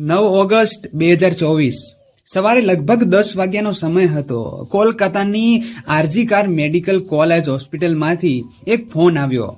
નવ ઓગસ્ટ બે હજાર ચોવીસ. સવારે લગભગ દસ વાગ્યાનો સમય હતો. કોલકાતાની આરજી કાર મેડિકલ કોલેજ હોસ્પિટલમાંથી એક ફોન આવ્યો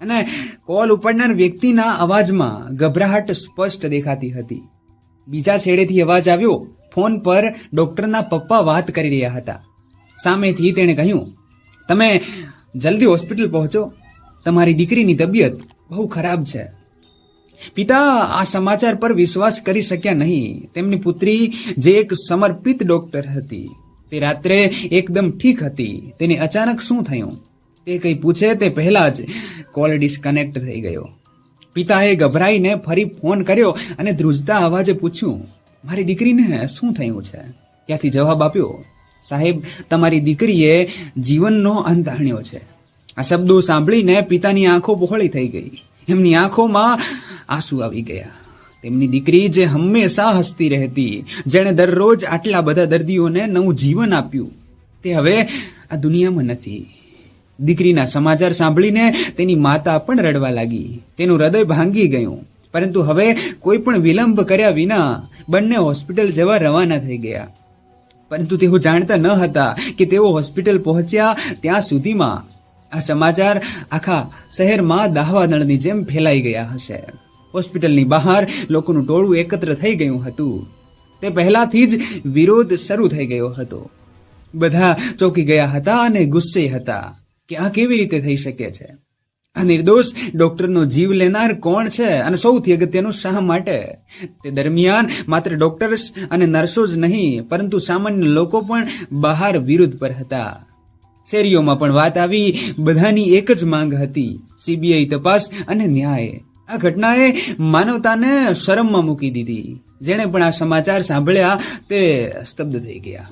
અને કોલ ઉપાડનાર વ્યક્તિના અવાજમાં ગભરાહટ સ્પષ્ટ દેખાતી હતી. બીજા છેડેથી અવાજ આવ્યો. ફોન પર ડોક્ટરના પપ્પા વાત કરી રહ્યા હતા. સામેથી તેણે કહ્યું, તમે જલ્દી હોસ્પિટલ પહોંચો. તમારી દીકરીની તબિયત બહુ ખરાબ છે. પિતા આ સમાચાર પર વિશ્વાસ કરી શક્યા નહીં. તેમની પુત્રી જે એક સમર્પિત ડોક્ટર હતી, તે રાત્રે એકદમ ઠીક હતી. તેને અચાનક શું થયું? તે કંઈ પૂછે તે પહેલા જ કોલ ડિસ્કનેક્ટ થઈ ગયો. પિતાએ ગભરાઈને ફરી ફોન કર્યો અને ધ્રુજતા અવાજે પૂછ્યું, મારી દીકરીને શું થયું છે? ત્યાંથી જવાબ આપ્યો, સાહેબ, તમારી દીકરીએ જીવનનો અંત આણ્યો છે. આ શબ્દો સાંભળીને પિતાની આંખો પહોળી થઈ ગઈ. એમની આંખોમાં આંસુ આવી ગયા. તેમની દીકરી જે હંમેશા હસતી રહેતી, જેણે દરરોજ આટલા બધા દર્દીઓને નવું જીવન આપ્યું, તે હવે આ દુનિયામાં નથી. દીકરીના સમાચાર સાંભળીને તેની માતા પણ રડવા લાગી. તેનું હૃદય ભાંગી ગયું. પરંતુ હવે કોઈ પણ વિલંબ કર્યા વિના બંને હોસ્પિટલ જવા રવાના થઈ ગયા. પરંતુ તેઓ જાણતા ન હતા કે તેઓ હોસ્પિટલ પહોંચ્યા ત્યાં સુધીમાં આ સમાચાર આખા શહેરમાં દાહવાદળની જેમ ફેલાઈ ગયા હશે. હોસ્પિટલની બહાર લોકોનું ટોળું એકત્ર થઈ ગયું હતું. તે પહેલાથી જ વિરોધ શરૂ થઈ ગયો હતો. બધા ચોંકી ગયા હતા અને ગુસ્સે હતા કે આ કેવી રીતે થઈ શકે છે? આ નિર્દોષ ડોક્ટરનો જીવ લેનાર કોણ છે અને સૌથી અગત્યનું શા માટે? તે દરમિયાન માત્ર ડોક્ટર્સ અને નર્સો જ નહીં, પરંતુ સામાન્ય લોકો પણ બહાર વિરુદ્ધ પર હતા. શેરીઓમાં પણ વાત આવી, બધાની એક જ માંગ હતી, સીબીઆઈ તપાસ અને ન્યાય. આ ઘટનાએ માનવતાને શરમમાં મૂકી દીધી. જેણે પણ આ સમાચાર સાંભળ્યા તે સ્તબ્ધ થઈ ગયા.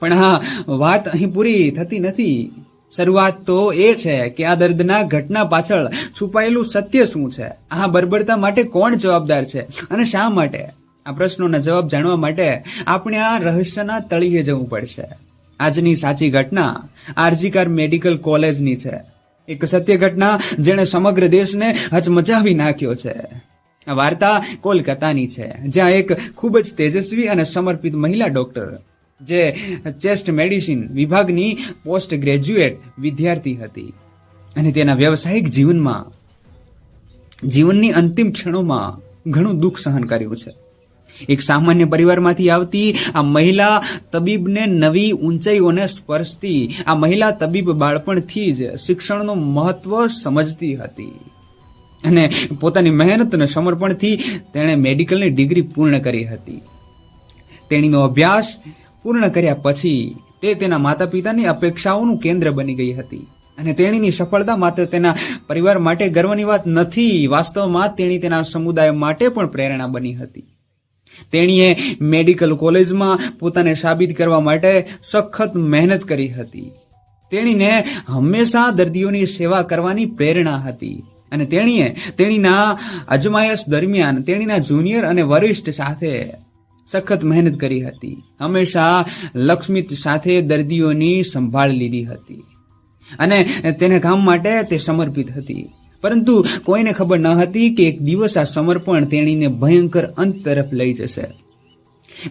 પણ હા, વાત અહીં પૂરી થતી નથી. શરૂઆત તો એ છે કે આ દર્દના ઘટના પાછળ છુપાયેલું સત્ય શું છે? આ બર્બરતા માટે કોણ જવાબદાર છે? અને શા માટે? આ પ્રશ્નોના જવાબ જાણવા માટે આપણે આ રહસ્યના તળિયે જવું પડશે. આજની સાચી ઘટના આરજીકાર મેડિકલ કોલેજની છે. એક સત્ય ઘટના જેણે સમગ્ર દેશને હચમચાવી નાખ્યો છે. આ વાર્તા કોલકાતાની છે, જ્યાં એક ખૂબ જ તેજસ્વી અને સમર્પિત મહિલા ડોક્ટર, જે ચેસ્ટ મેડિસિન વિભાગની પોસ્ટ ગ્રેજ્યુએટ વિદ્યાર્થી હતી અને તેના વ્યવસાયિક જીવનમાં, જીવનની અંતિમ ક્ષણોમાં ઘણું દુઃખ સહન કર્યું છે. એક સામાન્ય પરિવારમાંથી આવતી આ મહિલા તબીબને નવી ઊંચાઈઓને સ્પર્શતી. આ મહિલા તબીબ બાળપણથી જ શિક્ષણનું મહત્વ સમજતી હતી. અને પોતાની મહેનત અને સમર્પણથી તેણે મેડિકલની ડિગ્રી પૂર્ણ કરી હતી. તેણીનો અભ્યાસ પૂર્ણ કર્યા પછી તે તેના માતા પિતાની અપેક્ષાઓનું કેન્દ્ર બની ગઈ હતી. અને તેણીની સફળતા માત્ર તેના પરિવાર માટે ગર્વની વાત નથી, વાસ્તવમાં તેણી તેના સમુદાય માટે પણ પ્રેરણા બની હતી. તેણીએ મેડિકલ કોલેજમાં પોતાને સાબિત કરવા માટે સખત મહેનત કરી હતી. તેણીને હંમેશા દર્દીઓની સેવા કરવાની પ્રેરણા હતી અને તેણીએ તેણીના અજમાયશ દરમિયાન તેણીના જુનિયર અને વરિષ્ઠ સાથે સખત મહેનત કરી હતી. હંમેશા લક્ષ્મિત સાથે દર્દીઓની સંભાળ લીધી હતી અને તેના કામ માટે તે સમર્પિત હતી. પરંતુ કોઈને ખબર ન હતી કે એક દિવસ આ સમર્પણ તેણીને ભયંકર અંત તરફ લઈ જશે.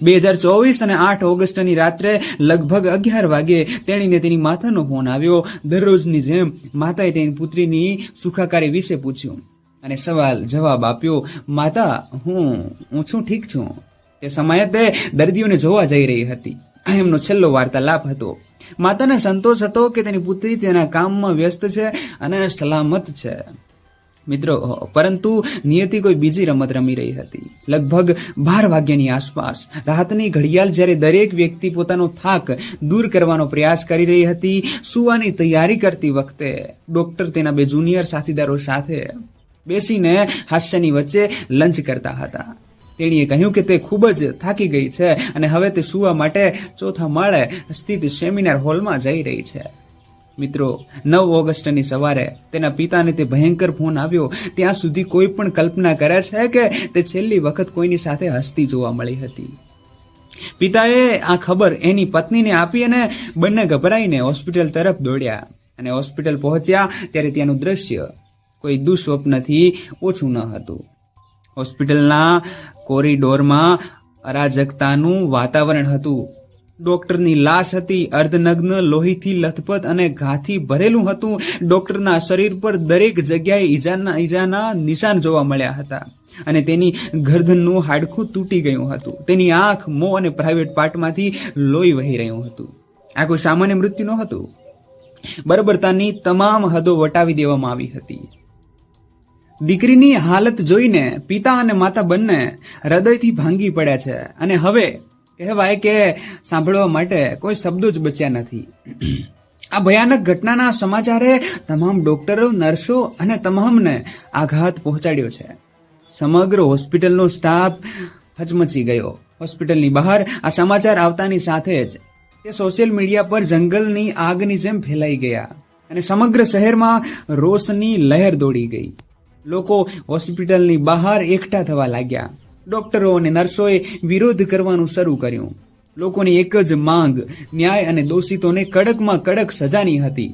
બે હજાર ચોવીસ અને આઠ ઓગસ્ટની રાત્રે લગભગ અગિયાર વાગે તેણીને તેની માતાનો ફોન આવ્યો. દરરોજની જેમ માતાએ તેની પુત્રીની સુખાકારી વિશે પૂછ્યું અને સવાલ જવાબ આપ્યો, માતા, હું હું છું ઠીક છું. તે સમયે તે દર્દીઓને જોવા જઈ રહી હતી. આ એમનો છેલ્લો વાર્તાલાપ હતો. માતાને સંતોષ હતો કે તેની પુત્રી તેના કામમાં વ્યસ્ત છે અને સલામત છે. મિત્રો પરંતુ નિયતિ કોઈ બીજી રમત રમી રહી હતી. લગભગ બાર વાગ્યાની આસપાસ, રાતની ઘડિયાળ જ્યારે દરેક વ્યક્તિ પોતાનો થાક દૂર કરવાનો પ્રયાસ કરી રહી હતી, સુવાની તૈયારી કરતી વખતે ડોક્ટર તેના બે જુનિયર સાથીદારો સાથે બેસીને હાસ્યની વચ્ચે લંચ કરતા હતા. તેણીએ કહ્યું કે તે ખૂબ જ થાકી ગઈ છે અને હવે તે સુવા માટે ચોથા માળે સ્થિત સેમિનાર હોલમાં જઈ રહી છે. મિત્રો, નવ ઓગસ્ટની સવારે તેના પિતાને તે ભયંકર ફોન આવ્યો. ત્યાં સુધી કોઈ પણ કલ્પના કરે છે કે તે છેલ્લી વખત કોઈની સાથે હસતી જોવા મળી હતી. પિતાએ આ ખબર એની પત્નીને આપી અને બંને ગભરાઈને હોસ્પિટલ તરફ દોડ્યા અને હોસ્પિટલ પહોંચ્યા ત્યારે ત્યાંનું દ્રશ્ય કોઈ દુઃસ્વપ્નથી ઓછું ન હતું. હોસ્પિટલના કોરિડોરમાં અરાજકતાનું વાતાવરણ હતું. ડોક્ટરની લાશ હતી, અર્ધનગ્ન લોહીથી લથપથ અને ઘાથી ભરેલું હતું. ડોક્ટરના શરીર પર દરેક જગ્યાએ ઈજાના ઈજાના નિશાન જોવા મળ્યા હતા અને તેની ગરદનનું હાડકું તૂટી ગયું હતું. તેની આંખ, મોં અને પ્રાઇવેટ પાર્ટમાંથી લોહી વહી રહ્યું હતું. આ કોઈ સામાન્ય મૃત્યુ ન હતું બર્બરતાની તમામ હદો વટાવી દેવામાં આવી હતી. દીકરીની હાલત જોઈને પિતા અને માતા બંને હૃદયથી ભાંગી પડ્યા છે. અને હવે કહેવાય કે સાંભળવા માટે કોઈ શબ્દો જ બચ્યા નથી. આ ભયાનક ઘટનાના સમાચારે તમામ ડોક્ટરો, નર્સો અને તમામને આઘાત પહોંચાડ્યો છે. સમગ્ર હોસ્પિટલનો સ્ટાફ હચમચી ગયો. હોસ્પિટલની બહાર આ સમાચાર આવતાની સાથે જ તે સોશિયલ મીડિયા પર જંગલની આગની જેમ ફેલાઈ ગયા. અને સમગ્ર શહેરમાં રોષની લહેર દોડી ગઈ. લોકો હોસ્પિટલની બહાર એકઠા થવા લાગ્યા. ડોક્ટરો અને નર્સોએ વિરોધ કરવાનું શરૂ કર્યું. લોકોની એક જ માંગ, ન્યાય અને દોષિતોને કડકમાં કડક સજાની હતી.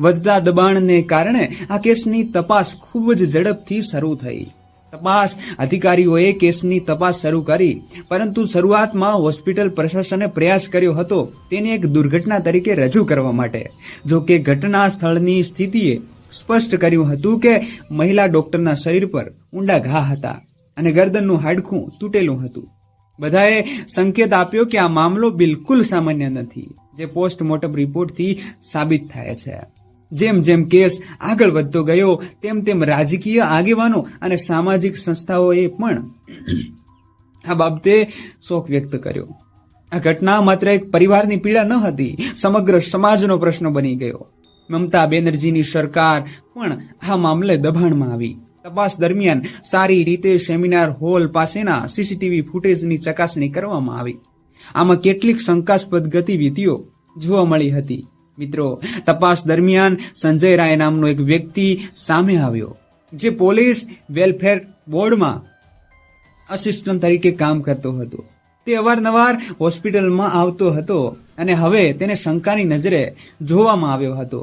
વધતા દબાણને કારણે આ કેસની તપાસ ખૂબ જ ઝડપથી શરૂ થઈ. તપાસ અધિકારીઓએ કેસની તપાસ શરૂ કરી, પરંતુ શરૂઆતમાં હોસ્પિટલ પ્રશાસને પ્રયાસ કર્યો હતો તેને એક દુર્ઘટના તરીકે રજૂ કરવા માટે. જો કે ઘટના સ્થળની સ્થિતિએ સ્પષ્ટ કર્યું હતું કે મહિલા ડોક્ટરના શરીર પર ઊંડા ઘા હતા અને ગરદનનું હાડકું તૂટેલું હતું. બધાએ સંકેત આપ્યો કે આ મામલો બિલકુલ સામાન્ય નથી, જે પોસ્ટમોર્ટમ રિપોર્ટથી સાબિત થાય છે. જેમ જેમ કેસ આગળ વધતો ગયો, તેમ તેમ રાજકીય આગેવાનો અને સામાજિક સંસ્થાઓએ પણ આ બાબતે શોક વ્યક્ત કર્યો. આ ઘટના માત્ર એક પરિવારની પીડા ન હતી, સમગ્ર સમાજનો પ્રશ્ન બની ગયો. મમતા બેનર્જીની સરકાર પણ આ મામલે દબાણમાં આવી. તપાસ દરમિયાન સારી રીતે સેમિનાર હોલ પાસેના સીસીટીવી ફૂટેજની ચકાસણી કરવામાં આવી. આમાં કેટલીક શંકાસ્પદ ગતિવિધિઓ જોવા મળી હતી. મિત્રો, તપાસ દરમિયાન સંજય રાય નામનો એક વ્યક્તિ સામે આવ્યો, જે પોલીસ વેલફેર બોર્ડમાં અસિસ્ટન્ટ તરીકે કામ કરતો હતો. તે અવારનવાર હોસ્પિટલમાં આવતો હતો અને હવે તેને શંકાની નજરે જોવામાં આવ્યો હતો.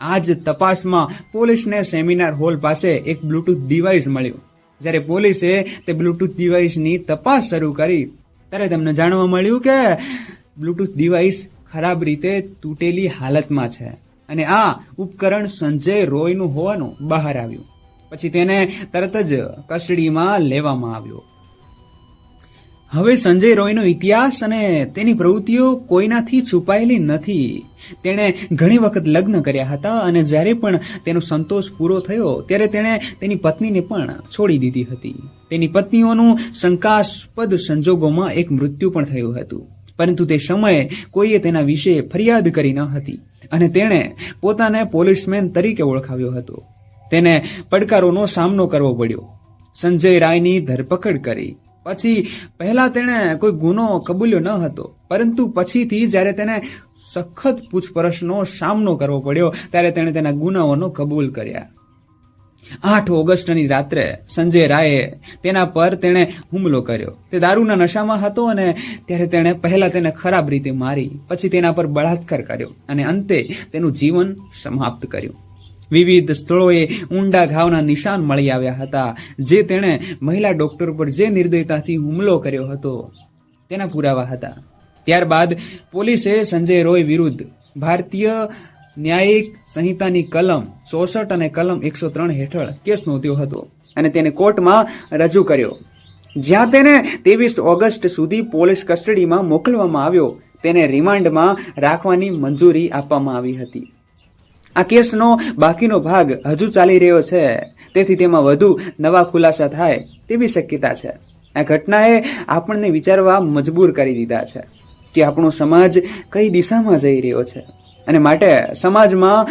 આ જ તપાસમાં પોલીસને સેમિનાર હોલ પાસે એક બ્લૂટૂથ ડિવાઇસ મળ્યું. જ્યારે પોલીસે તે બ્લૂટૂથ ડિવાઇસની તપાસ શરૂ કરી, ત્યારે તેમને જાણવા મળ્યું કે બ્લૂટૂથ ડિવાઇસ ખરાબ રીતે તૂટેલી હાલતમાં છે અને આ ઉપકરણ સંજય રોયનું હોવાનું બહાર આવ્યું. પછી તેને તરત જ કસ્ટડીમાં લેવામાં આવ્યો. હવે સંજય રોયનો ઇતિહાસ અને તેની પ્રવૃત્તિઓ કોઈનાથી છુપાયેલી નથી. તેણે ઘણી વખત લગ્ન કર્યા હતા અને જ્યારે પણ તેનો સંતોષ પૂરો થયો, ત્યારે તેણે તેની પત્નીને પણ છોડી દીધી હતી. તેની પત્નીઓનું શંકાસ્પદ સંજોગોમાં એક મૃત્યુ પણ થયું હતું. પરંતુ તે સમયે કોઈએ તેના વિશે ફરિયાદ કરી ન હતી અને તેણે પોતાને પોલીસમેન તરીકે ઓળખાવ્યો હતો. તેને પડકારોનો સામનો કરવો પડ્યો. સંજય રાયની ધરપકડ કરી. પછી પહેલા તેણે કોઈ ગુનો કબૂલ્યો ન હતો. પરંતુ પછીથી જ્યારે તેને સખત પૂછપરછનો સામનો કરવો પડ્યો, ત્યારે તેણે તેના ગુનાઓનો કબૂલ કર્યા. આઠ ઓગસ્ટની રાત્રે સંજય રાયે તેના પર તેણે હુમલો કર્યો. તે દારૂના નશામાં હતો અને ત્યારે તેણે પહેલા તેને ખરાબ રીતે મારી, પછી તેના પર બળાત્કાર કર્યો અને અંતે તેનું જીવન સમાપ્ત કર્યું. વિવિધ સ્થળોએ ઊંડા ઘાવના નિશાન મળી આવ્યા હતા, જે તેણે મહિલા ડોક્ટર પર જે નિર્દયતાથી હુમલો કર્યો હતો, તેના પુરાવા હતા. ત્યારબાદ પોલીસે સંજય રોય વિરુદ્ધ ભારતીય ન્યાયિક સંહિતાની કલમ ચોસઠ અને કલમ એકસો ત્રણ હેઠળ કેસ નોંધ્યો હતો અને તેને કોર્ટમાં રજૂ કર્યો. જ્યાં તેને ત્રેવીસ ઓગસ્ટ સુધી પોલીસ કસ્ટડીમાં મોકલવામાં આવ્યો, તેને રિમાન્ડમાં રાખવાની મંજૂરી આપવામાં આવી હતી. આ કેસનો બાકીનો ભાગ હજુ ચાલી રહ્યો છે. તેથી તેમાં વધુ નવા ખુલાસા થાય તેવી શક્યતા છે. આ ઘટનાએ આપણને વિચારવા મજબૂર કરી દીધા છે કે આપણો સમાજ કઈ દિશામાં જઈ રહ્યો છે. અને માટે સમાજમાં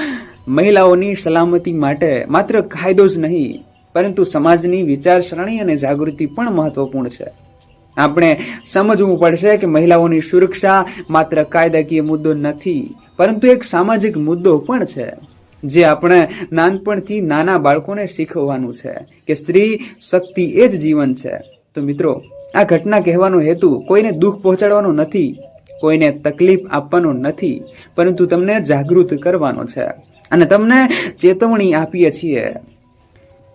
મહિલાઓની સલામતી માટે માત્ર કાયદો જ નહીં, પરંતુ સમાજની વિચારસરણી અને જાગૃતિ પણ મહત્વપૂર્ણ છે. આપણે સમજવું પડશે કે મહિલાઓની સુરક્ષા માત્ર કાયદાકીય મુદ્દો નથી, પરંતુ એક સામાજિક મુદ્દો પણ છે, જે આપણે નાનપણથી નાના બાળકોને શીખવવાનું છે કે સ્ત્રી શક્તિ એ જ જીવન છે. તો મિત્રો, આ ઘટના કહેવાનો હેતુ કોઈને દુઃખ પહોંચાડવાનો નથી, કોઈને તકલીફ આપવાનો નથી, પરંતુ તમને જાગૃત કરવાનો છે. અને તમને ચેતવણી આપીએ છીએ.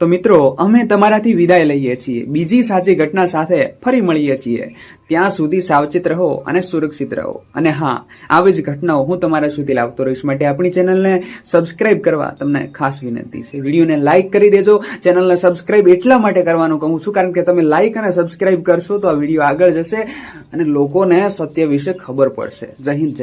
તો મિત્રો, અમે તમારાથી વિદાય લઈએ છીએ. બીજી સાચી ઘટના સાથે ફરી મળીએ છીએ. ત્યાં સુધી સાવચેત રહો અને સુરક્ષિત રહો. અને હા, આવી જ ઘટનાઓ હું તમારા સુધી લાવતો રહીશ. માટે આપણી ચેનલને સબસ્ક્રાઇબ કરવા તમને ખાસ વિનંતી છે. વિડીયોને લાઇક કરી દેજો. ચેનલને સબસ્ક્રાઇબ એટલા માટે કરવાનું કહું છું, કારણ કે તમે લાઇક અને સબસ્ક્રાઇબ કરશો તો આ વીડિયો આગળ જશે અને લોકોને સત્ય વિશે ખબર પડશે. જય હિન્દ, જય